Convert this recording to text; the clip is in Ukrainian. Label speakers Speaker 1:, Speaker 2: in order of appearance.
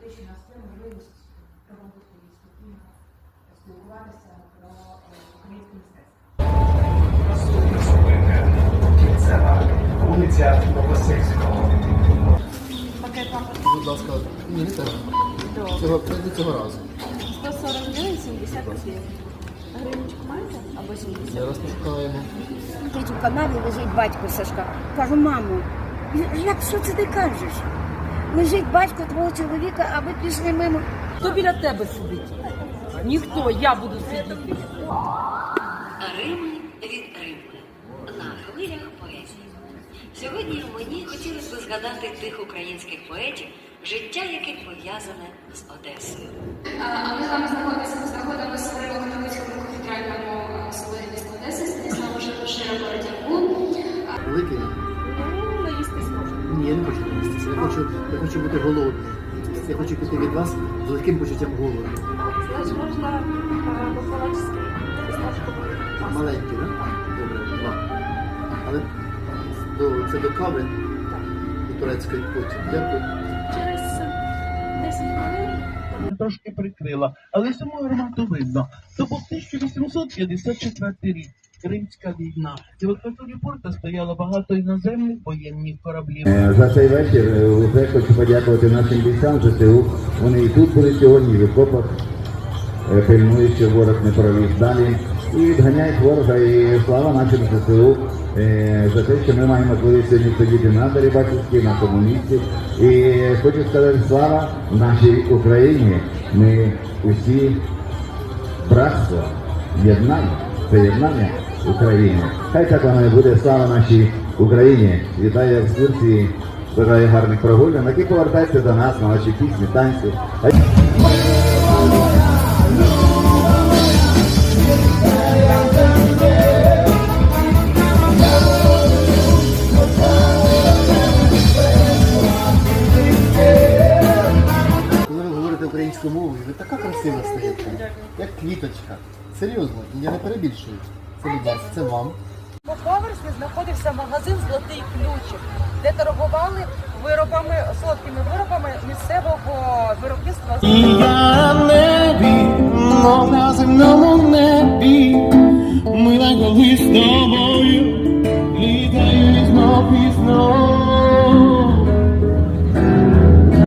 Speaker 1: даючи нас це можливість проводити і спокійно спілкуватися про е, українське мистецтво.
Speaker 2: Вулиця Новосильського.
Speaker 3: Будь ласка, ні, не треба. Цього, цього разу.
Speaker 4: 140 гривень 70 копійок. Гривничку маєте? Або 70?
Speaker 3: Зараз пошукаємо.
Speaker 5: Тут у канаві лежить батько Сашка. Кажу, мамо, як що це ти кажеш? Лежить батько твого чоловіка, а ви пішли мимо.
Speaker 6: Хто біля тебе сидить? Ніхто, я буду сидіти.
Speaker 7: Рими від Рими на хвилях поезії. Сьогодні мені хотілося б згадати тих українських поетів, життя яких пов'язане з Одесою.
Speaker 8: А ми з вами знаходимося, знаходимося в Римово-Католицькому кафедральному е, соборі міста Одеси, Станіслава Шепошира Бородянку.
Speaker 3: Великий? Хочу, я хочу бути голодним. Я хочу піти від вас з легким почуттям голоду.
Speaker 4: Значить, можна бухгалтерський фісташковий.
Speaker 3: Маленький, так? Добре, два. Але до, це до кави до турецької потім. Дякую.
Speaker 4: Через 10 хвилин
Speaker 9: трошки прикрила, але саму гармату видно. То був 1854 рік. Кримська війна. І в акваторії порта стояло багато іноземних воєнних кораблів.
Speaker 10: Е, За цей вечір вже хочу подякувати нашим бійцям ЗСУ. Вони і тут були сьогодні, в окопах, е, пильнують, що ворог не проліз далі. І відганяють ворога. І слава нашим ЗСУ е, за те, що ми маємо можливість сьогодні сидіти на Дерибачівській, на комуністі. І хочу сказати слава нашій Україні. Ми усі братство, єднання, це єднання України. Хай так воно і буде слава нашій Україні. Вітаю екскурсії, бажаю гарних прогулянок і повертайтеся до нас на наші пісні, танці.
Speaker 3: Мовою, ви така красива стаєте. Як квіточка. Серйозно, я не перебільшую. Це це вам.
Speaker 6: По поверсі знаходився магазин Золотий ключик, де торгували виробами, солодкими виробами місцевого виробництва.
Speaker 9: І я небі, мов на земному небі, ми колись з тобою